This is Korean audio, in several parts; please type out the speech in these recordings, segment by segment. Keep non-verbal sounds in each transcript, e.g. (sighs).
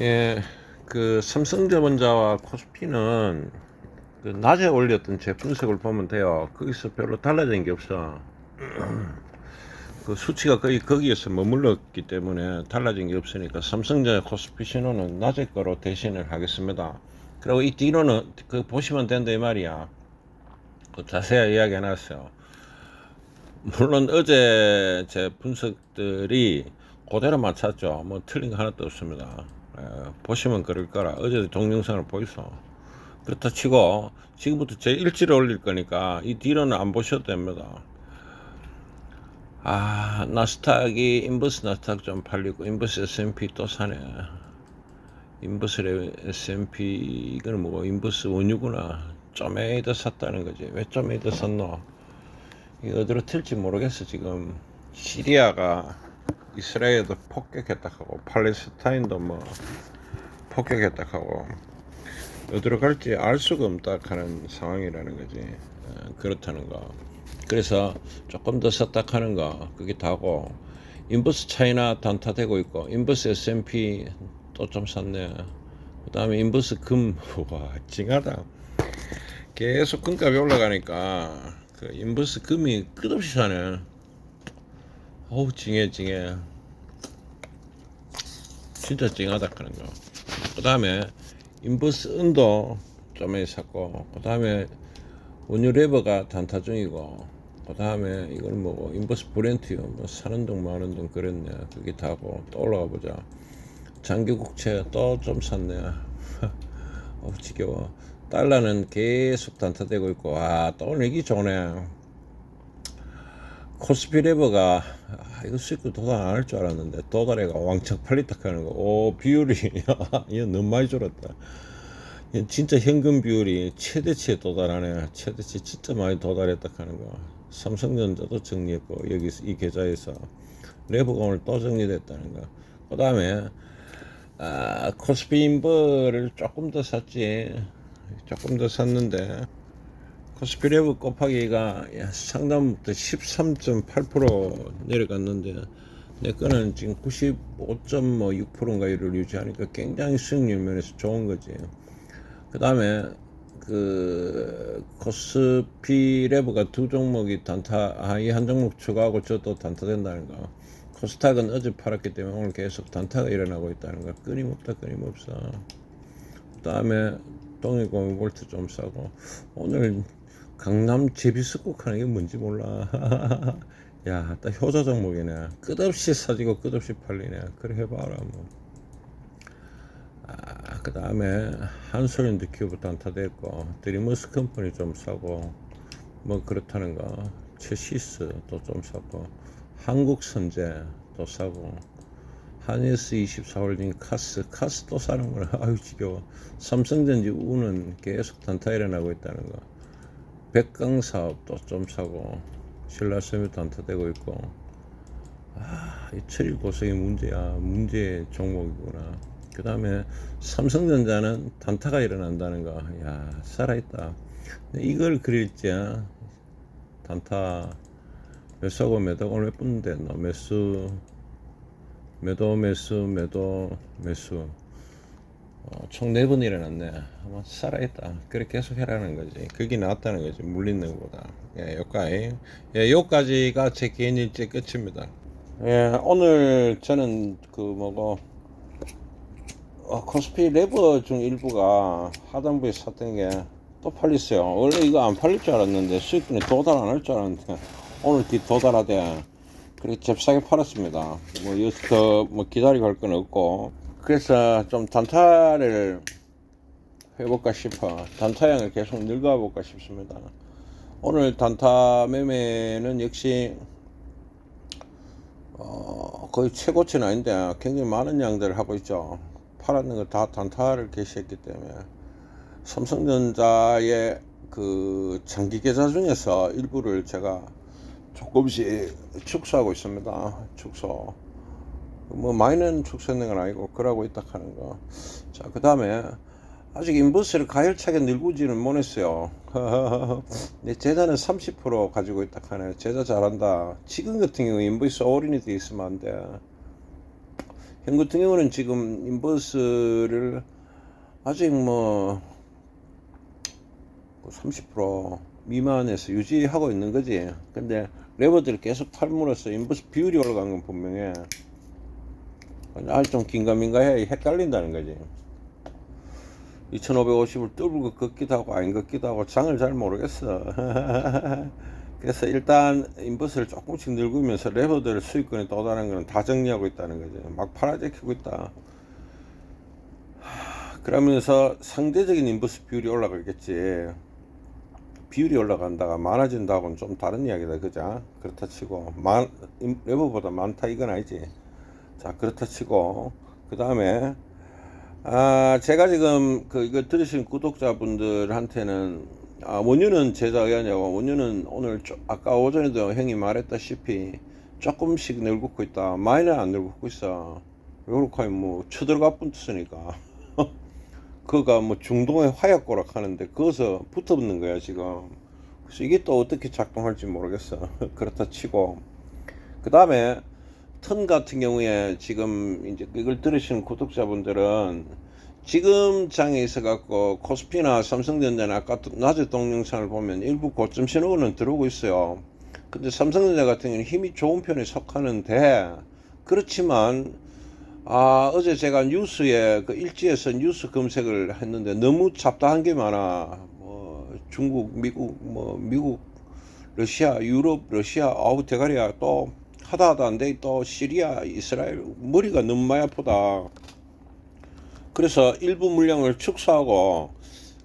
예, 그 삼성전자와 코스피는 그 낮에 올렸던 제품색을 보면 돼요. 거기서 별로 달라진 게 없어. (clears throat) 그 수치가 거의 거기에서 머물렀기 때문에 달라진 게 없으니까 삼성전자 코스피 신호는 낮에 거로 대신을 하겠습니다. 그리고 이 뒤로는 그 보시면 된다 이 말이야. 그 자세히 이야기 해놨어요. 물론 어제 제 분석들이 그대로 맞췄죠. 뭐 틀린 거 하나도 없습니다. 예, 보시면 그럴 거라. 어제 동영상을 보이소. 그렇다 치고 지금부터 제 일지를 올릴 거니까 이 뒤로는 안 보셔도 됩니다. 아 나스닥이 인버스 나스닥 좀 팔리고 인버스 S&P 또 사네. 인버스 S&P 이거는 뭐 인버스 원유구나. 좀에 더 샀다는 거지. 왜 좀에 더 샀노? 이거 어디로 튈지 모르겠어 지금 시리아가 이스라엘도 폭격했다 하고 팔레스타인도 뭐 폭격했다 하고. 어디로 갈지 알 수가 없다 하는 상황이라는 거지. 어, 그렇다는 거. 그래서 조금 더 섰다 하는 거 그게 다고. 인버스 차이나 단타되고 있고 인버스 S&P 또 좀 샀네. 그 다음에 인버스 금와 (laughs) 징하다. 계속 금값이 올라가니까 그 인버스 금이 끝없이 사네. 어우 징해 징해 진짜 징하다 하는 거그 다음에 인버스 은도 좀에 샀고 그 다음에 원유 레버가 단타 중이고 그 다음에 이거는 뭐고 인버스 브렌트요. 뭐 사는 동 마는 동 그랬네. 그게 다고 또 올라가 보자. 장기국채 또 좀 샀네. (laughs) 어우 지겨워. 달러는 계속 단타되고 있고 와또 오늘 얘기 좋네 코스피 레버가 아, 이거 수익도 도달 안 할 줄 알았는데 도달해가 왕창 팔리다 하는 거. 오 비율이 (laughs) 이거 너무 많이 줄었다. 진짜 현금 비율이 최대치에 도달하네. 최대치 진짜 많이 도달했다 하는 거. 삼성전자도 정리했고 여기 이 계좌에서 레버가 오늘 또 정리됐다는 거. 그 다음에 아, 코스피 인버를 조금 더 샀지. 조금 더 샀는데 코스피 레브 곱하기가 상담부터 13.8% 내려갔는데 내 거는 지금 95.6%인가 이를 유지하니까 굉장히 수익률 면에서 좋은 거지. 그 다음에 그 코스피 레브가 두 종목이 단타 아, 이한 종목 추가하고 저도 단타 된다는 거. 코스닥은 어제 팔았기 때문에 오늘 계속 단타가 일어나고 있다는 거. 끊임없다 끊임없어. 그 다음에 동해공유 볼트 좀 싸고 오늘 강남 제비스국 하는 게 뭔지 몰라. (laughs) 야, 딱 효자 종목이네. 끝없이 사지고 끝없이 팔리네. 그래 해봐라 뭐. 아, 그 다음에 한솔인드 큐브 단타됐고 드리머스 컴퍼니 좀 사고 뭐 그렇다는 거. 체시스 또좀 사고 한국선제 또 사고 한예스 24홀딩 카스 카스 또 사는구나. (laughs) 아유 지겨워. 삼성전지 우는 계속 단타 일어나고 있다는 거. 백강 사업도 좀 사고 신라섬이 단타되고 있고. 아, 이 철일 고생이 문제야. 문제 종목이구나. 그 다음에 삼성전자는 단타가 일어난다는 거야 살아있다. 이걸 그릴지 단타 매수하고 매도가 오늘 몇 분인데 너 매수. 매도 매수 매도 매수 어, 총네 번 일어났네. 아마 살아있다. 그래 계속 해라는 거지. 그게 나왔다는 거지. 물리는 것보다. 예, 여기까지. 예, 여기까지가 제 개인 일지 끝입니다. 예, 오늘 저는 그 뭐고 어, 코스피 레버 중 일부가 하단부에 샀던 게 또 팔렸어요. 원래 이거 안 팔릴 줄 알았는데 수익분이 도달 안 할 줄 알았는데 오늘 뒤 도달하대. 그렇게 잽싸게 팔았습니다. 뭐 여기서 뭐 기다리고 할 건 없고 그래서 좀 단타를 해볼까 싶어. 단타량을 계속 늙어볼까 싶습니다. 오늘 단타 매매는 역시 어, 거의 최고치는 아닌데 굉장히 많은 양들을 하고 있죠. 팔았는 거 다 단타를 개시했기 때문에 삼성전자의 그 장기 계좌 중에서 일부를 제가 조금씩 축소하고 있습니다. 축소. 뭐 많이는 축소했는 건 아니고 그러고 있다 하는 거. 자, 그 다음에 아직 인버스를 가열차게 늘고지는 못했어요. (laughs) 내 재산은 30% 가지고 있다 하네. 제자 잘한다. 지금 같은 경우 인버스 올인이 돼 있으면 안 돼. 현 같은 경우는 지금 인버스를 아직 뭐 30% 미만에서 유지하고 있는 거지. 근데 레버들을 계속 팔므로써 인버스 비율이 올라간 건 분명해. 아직 좀 긴가민가해 헷갈린다는 거지. 2550을 뚫고 걷기도 하고 안 걷기도 하고 장을 잘 모르겠어. (laughs) 그래서 일단 인버스를 조금씩 늙으면서 레버들 수익권에 또 다른 거는 다 정리하고 있다는 거죠. 막 팔아제키고 있다. 하, (sighs) 그러면서 상대적인 인버스 비율이 올라가겠지. 비율이 올라간다가 많아진다고는 좀 다른 이야기다. 그죠? 그렇다 치고 많, 인- 레버보다 많다 이건 아니지. 자, 그렇다 치고 그 다음에 아, 제가 지금 그 이거 들으신 구독자분들한테는 아, 원유는 제자 의하냐고 원유는 오늘 조- 아까 오전에도 형이 말했다시피 조금씩 늙고 있다. 많이는 안 늙고 있어. 요렇게 뭐 쳐들어가 붙으니까 (laughs) 그가 뭐 중동의 화약고락 하는데 거기서 붙어붙는 거야 지금. 그래서 이게 또 어떻게 작동할지 모르겠어. (laughs) 그렇다 치고 그 다음에 턴 같은 경우에 지금 이제 이걸 들으시는 구독자분들은 지금 장에 있어 갖고 코스피나 삼성전자나 아까 낮에 동영상을 보면 일부 고점 신호는 들어오고 있어요. 근데 삼성전자 같은 경우는 힘이 좋은 편에 속하는데 그렇지만 아 어제 제가 뉴스에 그 일지에서 뉴스 검색을 했는데 너무 잡다한 게 많아. 뭐 중국, 미국, 뭐 미국, 러시아, 유럽, 러시아, 아우 대가리야 또 하다 하다 안돼 또 시리아, 이스라엘 머리가 너무 많이 아프다. 그래서 일부 물량을 축소하고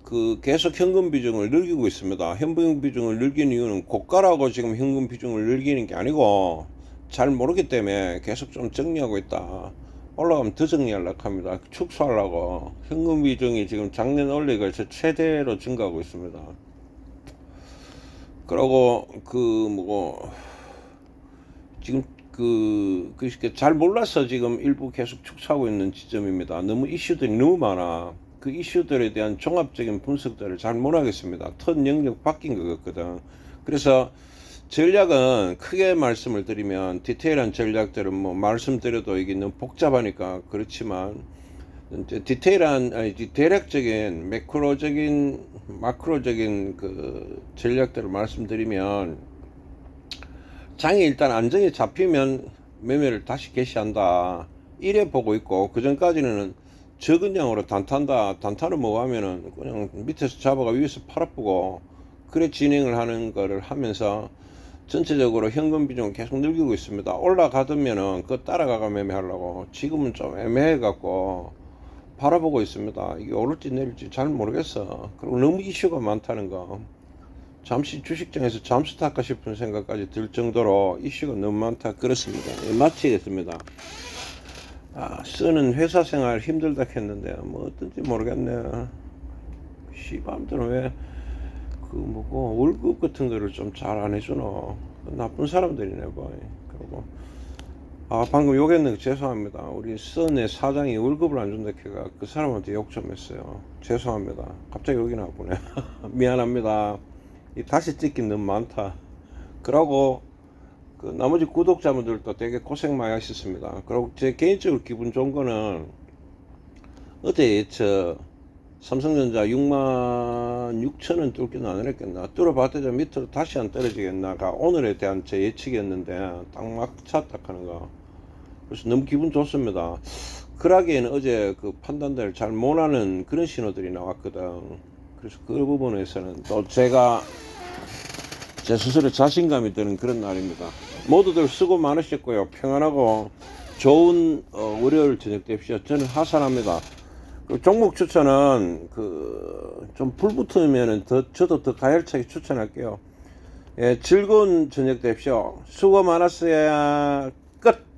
그 계속 현금 비중을 늘리고 있습니다. 현금 비중을 늘리는 이유는 고가라고 지금 현금 비중을 늘리는 게 아니고 잘 모르기 때문에 계속 좀 정리하고 있다. 올라가면 더 정리하려고 합니다. 축소하려고 현금 비중이 지금 작년 걸쳐 최대로 증가하고 있습니다. 그러고 그 뭐고 지금 그, 그, 잘 몰라서 지금 일부 계속 축소하고 있는 지점입니다. 너무 이슈들이 너무 많아. 그 이슈들에 대한 종합적인 분석들을 잘 못하겠습니다. 턴 영역 바뀐 것 같거든. 그래서 전략은 크게 말씀을 드리면 디테일한 전략들은 뭐 말씀드려도 이게 너무 복잡하니까 그렇지만 이제 디테일한 아니 디- 대략적인 매크로적인 마크로적인 그 전략들을 말씀드리면 장이 일단 안정이 잡히면 매매를 다시 개시한다. 이래 보고 있고 그 전까지는 적은 양으로 단탄다. 단타를 뭐 하면은 그냥 밑에서 잡아가 위에서 팔아보고 그래 진행을 하는 거를 하면서 전체적으로 현금 비중을 계속 늘리고 있습니다. 올라가더면은 그 따라가가 매매하려고 지금은 좀 애매해 갖고 바라보고 있습니다. 이게 오를지 내릴지 잘 모르겠어. 그리고 너무 이슈가 많다는 거. 잠시 주식장에서 잠수 탈까 싶은 생각까지 들 정도로 이슈가 너무 많다 그렇습니다. 예, 마치겠습니다. 아, 쓰는 회사 생활 힘들다 했는데 뭐 어떤지 모르겠네. 씨밤들은 왜 그 뭐고 월급 같은 거를 좀 잘 안 해주노. 나쁜 사람들이네 뭐. 그리고 아 방금 욕했는데 죄송합니다. 우리 선의 사장이 월급을 안 준다 해가 그 사람한테 욕 좀 했어요. 죄송합니다. 갑자기 여기 나보네. (laughs) 미안합니다. 이 다시 찍긴 너무 많다. 그러고 그 나머지 구독자분들도 되게 고생 많이 하셨습니다. 그리고 제 개인적으로 기분 좋은 거는 어제 저 삼성전자 6만 6천원 뚫기는 안 했겠나 뚫어봤더니 밑으로 다시 안 떨어지겠나가 오늘에 대한 제 예측이었는데 딱 막 찼다 하는 거 그래서 너무 기분 좋습니다. 그러기에는 어제 그 판단들을 잘 못하는 그런 신호들이 나왔거든. 그래서 그 부분에서는 또 제가 제 스스로 자신감이 드는 그런 날입니다. 모두들 수고 많으셨고요. 평안하고 좋은 어, 월요일 저녁 되십시오. 저는 하산합니다. 그 종목 추천은 그 좀 불붙으면은 더 저도 더 가열차게 추천할게요. 예, 즐거운 저녁 되십시오. 수고 많았어요. 끝.